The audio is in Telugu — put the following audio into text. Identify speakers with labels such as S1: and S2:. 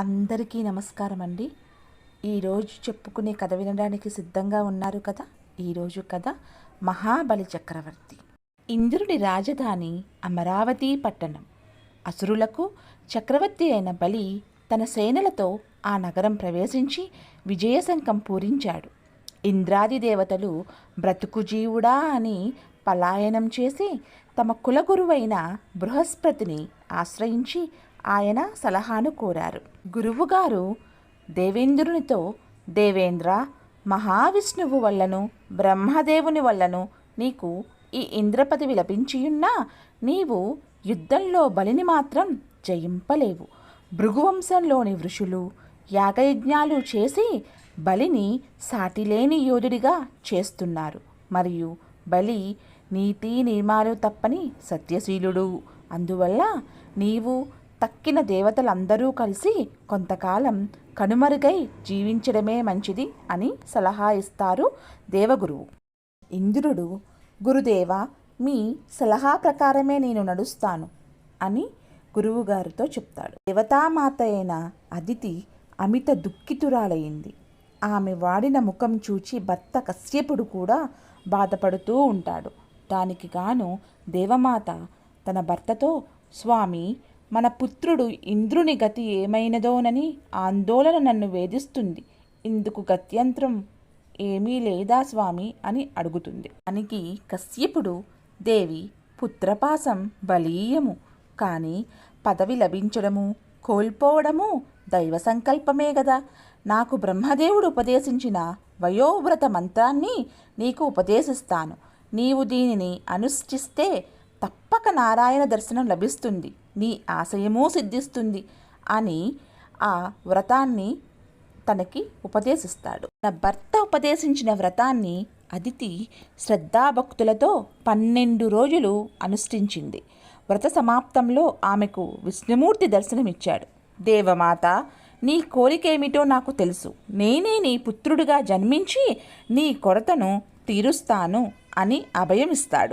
S1: అందరికీ నమస్కారం అండి ఈరోజు చెప్పుకునే కథ వినడానికి సిద్ధంగా ఉన్నారు కదా? ఈరోజు కథ మహాబలి చక్రవర్తి. ఇంద్రుడి రాజధాని అమరావతి పట్టణం. అసురులకు చక్రవర్తి అయిన బలి తన సేనలతో ఆ నగరం ప్రవేశించి విజయశంఖం పూరించాడు. ఇంద్రాది దేవతలు బ్రతుకు జీవుడా అని పలాయనం చేసి తమ కులగురువైన బృహస్పతిని ఆశ్రయించి ఆయన సలహాను కోరారు. గురువుగారు దేవేంద్రునితో దేవేంద్ర మహావిష్ణువు వల్లను బ్రహ్మదేవుని వల్లను నీకు ఈ ఇంద్రపదవి లభించియున్నా నీవు యుద్ధంలో బలిని మాత్రం జయింపలేవు. భృగువంశంలోని ఋషులు యాగయజ్ఞాలు చేసి బలిని సాటిలేని యోధుడిగా చేస్తున్నారు. మరియు బలి నీతి నియమాలు తప్పని సత్యశీలుడు. అందువల్ల నీవు తక్కిన దేవతలందరూ కలిసి కొంతకాలం కనుమరుగై జీవించడమే మంచిది అని సలహా ఇస్తారు దేవగురువు. ఇంద్రుడు గురుదేవ మీ సలహా ప్రకారమే నేను నడుస్తాను అని గురువుగారితో చెప్తాడు. దేవతామాత అయిన అదితి అమిత దుఃఖితురాలయ్యింది ఆమె వాడిన ముఖం చూచి భర్త కశ్యపుడు కూడా బాధపడుతూ ఉంటాడు. దానికి గాను దేవమాత తన భర్తతో స్వామి మన పుత్రుడు ఇంద్రుని గతి ఏమైనదోనని ఆందోళన నన్ను వేధిస్తుంది. ఇందుకు గత్యంతరం ఏమీ లేదా స్వామి అని అడుగుతుంది. దానికి కశ్యపుడు దేవి పుత్రపాసం బలీయము. కానీ పదవి లభించడము కోల్పోవడము దైవ సంకల్పమే గదా. నాకు బ్రహ్మదేవుడు ఉపదేశించిన వయోవ్రత మంత్రాన్ని నీకు ఉపదేశిస్తాను. నీవు దీనిని అనుష్ఠిస్తే తప్పక నారాయణ దర్శనం లభిస్తుంది. నీ ఆశయమూ సిద్ధిస్తుంది అని ఆ వ్రతాన్ని తనకి ఉపదేశిస్తాడు. తన భర్త ఉపదేశించిన వ్రతాన్ని అదితి శ్రద్ధాభక్తులతో పన్నెండు రోజులు అనుష్ఠించింది. వ్రత సమాప్తంలో ఆమెకు విష్ణుమూర్తి దర్శనమిచ్చాడు. దేవమాత నీ కోరికేమిటో నాకు తెలుసు. నేనే నీ పుత్రుడిగా జన్మించి నీ కొరతను తీరుస్తాను అని అభయమిస్తాడు.